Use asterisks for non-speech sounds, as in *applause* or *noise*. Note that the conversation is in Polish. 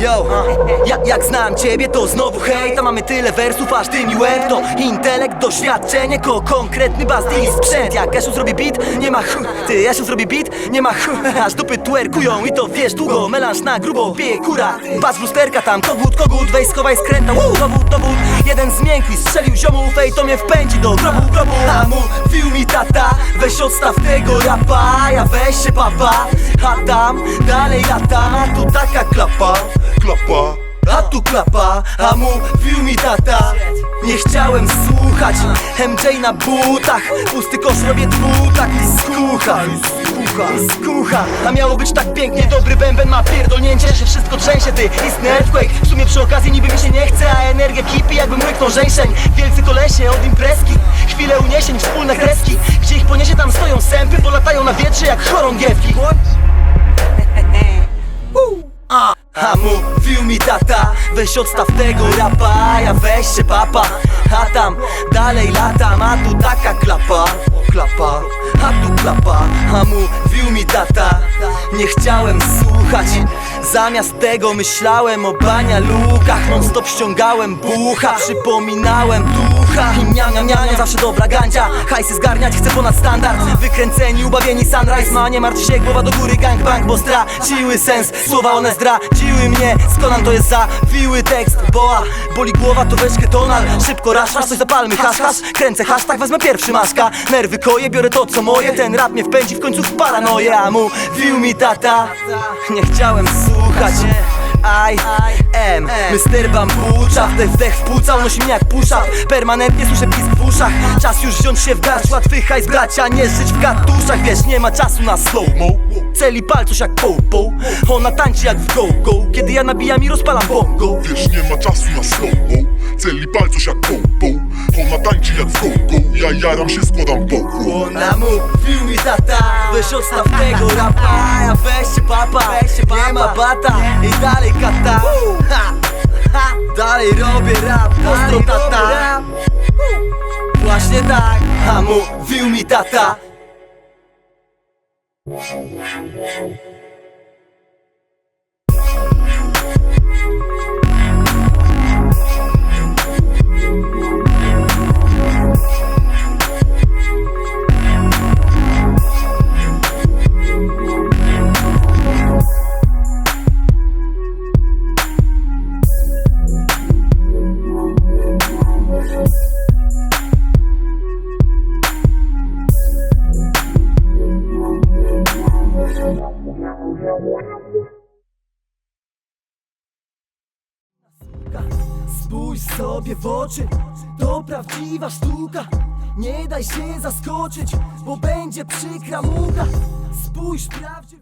Yo, jak, jak znam ciebie to znowu hejt A mamy tyle wersów, aż ty mi łeb. To intelekt, doświadczenie, ko konkretny bas i sprzęt. Jak Jasiu zrobi beat, nie ma chu Ty, Jasiu zrobi beat, nie ma chu *laughs* Aż dupy twerkują i to wiesz długo. Melanż na grubo, pije kura w lusterka tam, kogut, kogut Weź schowaj skręta, woo, dowód, dowód Jeden z miękki strzelił ziomów Ej, to mnie wpędzi do grobu, grobu. A mówił mi tata, weź odstaw tego rapa Ja weź się papa, a tam dalej latam A tu taka klapa. Klapa. A tu klapa, a mówił mi tata. Nie chciałem słuchać MJ na butach. Pusty kosz robię dwutak i skucha. Skucha. A miało być tak pięknie Dobry bęben ma pierdolnięcie Że wszystko trzęsie ty. Istny earthquake. W sumie przy okazji niby mi się nie chce A energia kipi jakbym łyknął żeńszeń. Wielcy kolesie od imprezki Chwilę uniesień, wspólne kreski. Gdzie ich poniesie tam stoją sępy Polatają na wietrze jak chorągiewki a, a mówił mi tata Weź odstaw tego rapa Ja weź się papa. A tam dalej latam A tu taka klapa. Klapa A tu klapa. A mówił mi tata Nie chciałem słuchać. Zamiast tego myślałem o bania lukach Non stop ściągałem bucha. Przypominałem ducha I miam, miam, zawsze dobra gandzia Hajsy zgarniać chcę ponad standard. Wykręceni, ubawieni sunrise. Ma nie martw się, głowa do góry gangbang Bo straciły sens, słowa one zdradziły mnie. Skonan to jest zawiły tekst? Boa, boli głowa to weź ketonal. Szybko rasz, masz coś zapalmy, hasz, hasz. Kręcę hashtag, wezmę pierwszy maszka Nerwy koje, biorę to co moje. Ten rap mnie wpędzi w końcu w paranoję. A mówił mi tata Nie chciałem słuchać. I am Mr. Bambucza Wdech, wdech w płuca, unosi mnie jak pusza. Permanentnie słyszę pisk w uszach. Czas już wziąć się w garść Łatwy hajs bracia, nie żyć w katuszach Wiesz, nie ma czasu na slow-mo. Celi palców jak popo. Ona tańczy jak w go-go. Kiedy ja nabijam i rozpalam bongo. Wiesz, nie ma czasu na slow-mo. Celi palców jak popo jak w Ja jaram się, składam pokło Ona mówił mi tata Weź odstaw tego rapa. Ja weź się papa Nie ma bata. I dalej kata. Ha, ha, Dalej robię rap. Pozdro tata. Właśnie tak A mówił mi tata Spójrz sobie w oczy, to prawdziwa sztuka. Nie daj się zaskoczyć, bo będzie przykra mucha. Spójrz prawdzie